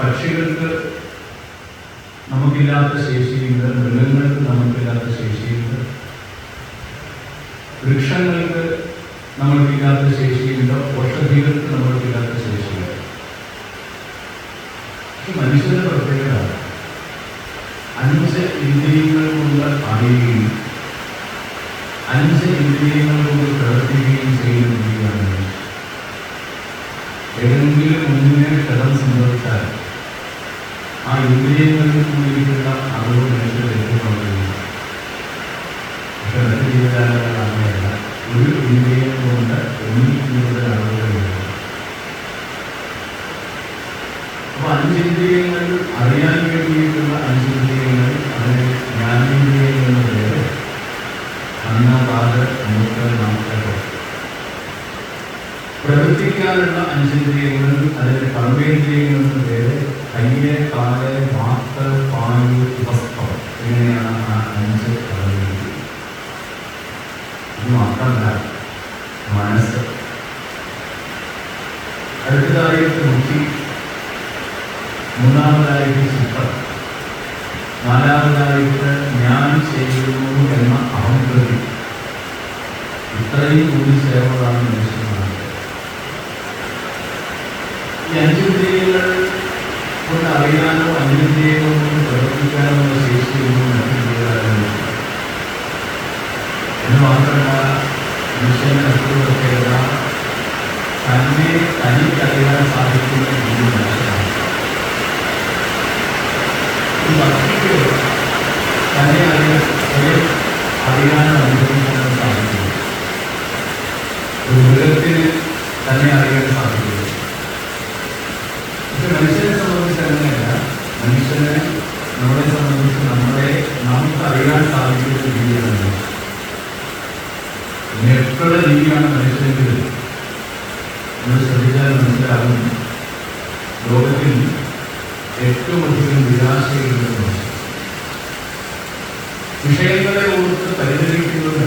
പക്ഷികൾക്ക് നമുക്കില്ലാത്ത ശേഷിയുണ്ട് മൃഗങ്ങൾക്ക് നമുക്കില്ലാത്ത ശേഷിയുണ്ട്. വൃക്ഷങ്ങൾക്ക് നമ്മൾക്കില്ലാത്ത ശേഷിയുണ്ട് ഔഷധികൾക്ക് നമ്മൾക്കില്ലാത്ത ശേഷിയുണ്ട്. മനുഷ്യന്റെ പ്രത്യേകത അഞ്ച് ഇന്ദ്രിയങ്ങൾ കൊണ്ട് അറിയുകയും അഞ്ച് ഇന്ദ്രിയങ്ങൾ കൊണ്ട് പ്രവർത്തിക്കുകയും ചെയ്യുന്ന ഏതെങ്കിലും ഒന്നിനെ ക്ഷതം സംഭവിച്ചാൽ ആ ഇന്ദ്രിയങ്ങളിൽ കൂടിയിട്ടുള്ള അറിവ് മനുഷ്യർ ലഭ്യമാകുകയില്ല പക്ഷെ മറ്റു ജീവജാലങ്ങൾ അങ്ങനെയല്ല ഒരു ഇന്ദ്രിയം കൊണ്ട് ഒന്നിൽ കൂടുതൽ അറിവുകളില്ല അഞ്ചിന്ദ്രിയങ്ങൾ അറിയാൻ വേണ്ടിയിട്ടുള്ള അഞ്ചിന്ദ്രിയങ്ങൾ അതിന് ജ്ഞാനേന്ദ്രിയങ്ങൾ എന്ന് പേര്. അന്നപാത മൂത്ത നാമത്തെ പ്രവർത്തിക്കാനുള്ള അഞ്ചിന്ദ്രിയങ്ങൾ അതിന് കർമ്മേന്ദ്രിയങ്ങൾ പേര് കയ്യ് കാൽ വാക്ക് പായു വസ്ത്രം ഇങ്ങനെയാണ് ആ അഞ്ച് ഇത് മാത്രമല്ല മനസ്സ്. അടുത്തതായിട്ട് ബുദ്ധി മൂന്നാമതായിട്ട് ചിത്രം നാലാമതായിട്ട് ഞാൻ ചെയ്യുന്നു എന്ന അഹംകൃതി ഇത്രയും കൂടി ചേർന്നതാണ് അറിയാനോ അഞ്ചിന്ദ്രിയങ്ങൾ കൊണ്ട് പ്രവർത്തിക്കാനോ ഉള്ള ശേഷിയൊന്നും മറ്റു ജീവജാലങ്ങളില്ല എന്ന് മാത്രമല്ല മനുഷ്യന്റെ മറ്റൊരു പ്രത്യേകത തന്നെ തനിക്കറിയാൻ സാധിക്കുന്ന രീതി മനുഷ്യനാണ് ഈ ഭക്തിക്ക് തന്നെ അറിയാൻ സ്വയം അറിയാനും അനുഭവിക്കാനും സാധിക്കുന്നു ഒരു മൃഗത്തിന് തന്നെ അറിയാൻ സാധിക്കുന്നു നമുക്ക് അറിയാൻ സാധിക്കുന്ന രീതിയാണ് ഞെട്ടുള്ള രീതിയാണ് മനുഷ്യനെങ്കിൽ നമ്മൾ ശ്രദ്ധിച്ചാൽ മനസ്സിലാകും. ലോകത്തിൽ ഏറ്റവും അധികം മനുഷ്യൻ. വിഷയങ്ങളെ ഓർത്ത് പരിഹരിക്കുന്നത്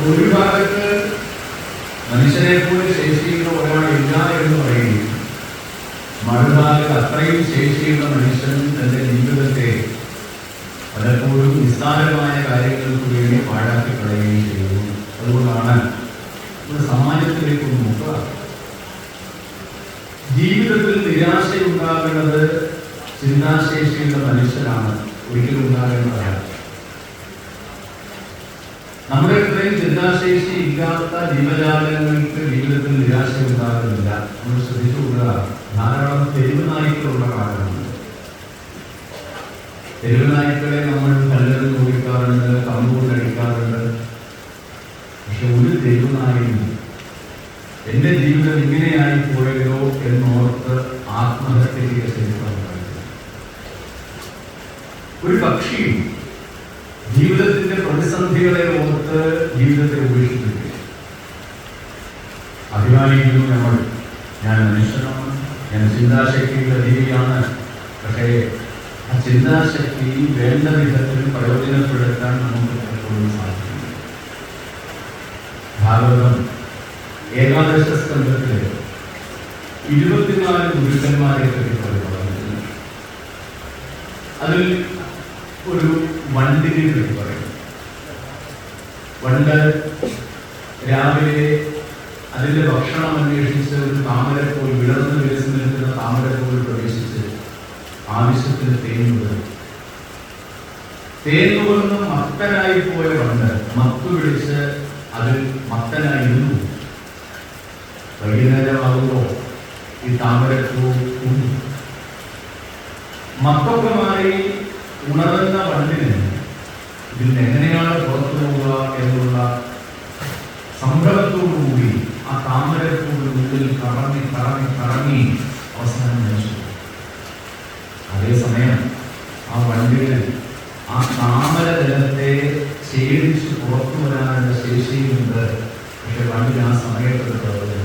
ഒരു ഭാഗത്ത് മനുഷ്യനെ കൂടി ശേഷിയുള്ള ഒരാളില്ല എന്ന് പറയുകയും മറുഭാഗത്ത് അത്രയും ശേഷിയുള്ള മനുഷ്യൻ തന്റെ ജീവിതത്തെ പലപ്പോഴും നിസ്സാരമായ കാര്യങ്ങൾക്ക് വേണ്ടി പാഴാക്കി കളയുകയും ചെയ്യുന്നു. അതുകൊണ്ടാണ് നമ്മുടെ സമാജത്തിലേക്ക് നോക്കുക. ജീവിതത്തിൽ നിരാശയുണ്ടാകുന്നത് ചിന്താശേഷിയുള്ള മനുഷ്യരാണ്. ഒരിക്കലും ഉണ്ടാകേണ്ടതല്ല. നമ്മുടെ ഇത്രയും ചിന്താശേഷി ഇല്ലാത്ത ജീവജാലങ്ങൾക്ക് ജീവിതത്തിൽ നിരാശ ഉണ്ടാകുന്നില്ല നമ്മൾ ശ്രദ്ധിച്ചുകൊള്ളുക ധാരാളം തെരുവ് നായ്ക്കളുള്ള കാലമാണ്. തെരുവ് നായ്ക്കളെ നമ്മൾ ഓടിക്കാറുണ്ട് കമ്പുകൊണ്ട് പക്ഷെ ഒരു തെരുവ് എന്റെ ജീവിതം ഇങ്ങനെയായി പോയല്ലോ എന്നോർത്ത് ആത്മഹത്യയ്ക്ക് ചരിത്രം പറയുന്നു. ഒരു പക്ഷിയും ജീവിതത്തിന്റെ പ്രതിസന്ധികളെ ഓർത്ത് ജീവിതത്തെ ഉപേക്ഷിച്ചിട്ടില്ല അഭിമാനിക്കുന്നു നമ്മൾ. ഞാൻ മനുഷ്യനാണ്. ഞാൻ ചിന്താശക്തിയുടെ ജീവിയാണ് പക്ഷേ ആ ചിന്താശക്തി വേണ്ട വിധത്തിൽ പ്രയോജനപ്പെടുത്താൻ നമുക്ക് പലപ്പോഴും സാധിക്കും ഭാഗവതം ഏകാദശ സ്കന്ധത്തിൽ ഇരുപത്തിനാല് ഗുരുക്കന്മാരെ പറ്റി പറയുന്നു. അതിൽ ഒരു വണ്ടിനെ പറ്റി പറയും വണ്ട് രാവിലെ അതിന്റെ ഭക്ഷണം അന്വേഷിച്ച് ഒരു താമരപ്പോൾ വിളർന്ന് വിലസ് നിൽക്കുന്ന പ്രവേശിച്ച് ആവശ്യത്തിന് തേൻ നുകർന്ന് മത്തനായി പോയ വണ്ട് മത്തു പിടിച്ച് അതിൽ മത്തനായിരുന്നു. വൈകുന്നേരമാകുമ്പോൾ ഈ താമരപ്പൂ ഉണ്ണി. മത്തൊക്കെ മാറി ഉണർന്ന വണ്ടിന് ഇതിൽ എങ്ങനെയാണ് പുറത്തു പോവുക എന്നുള്ള സംഭവത്തോടുകൂടി ആ താമരപ്പൂവിന്റെ முன்னேற்றத்திற்கு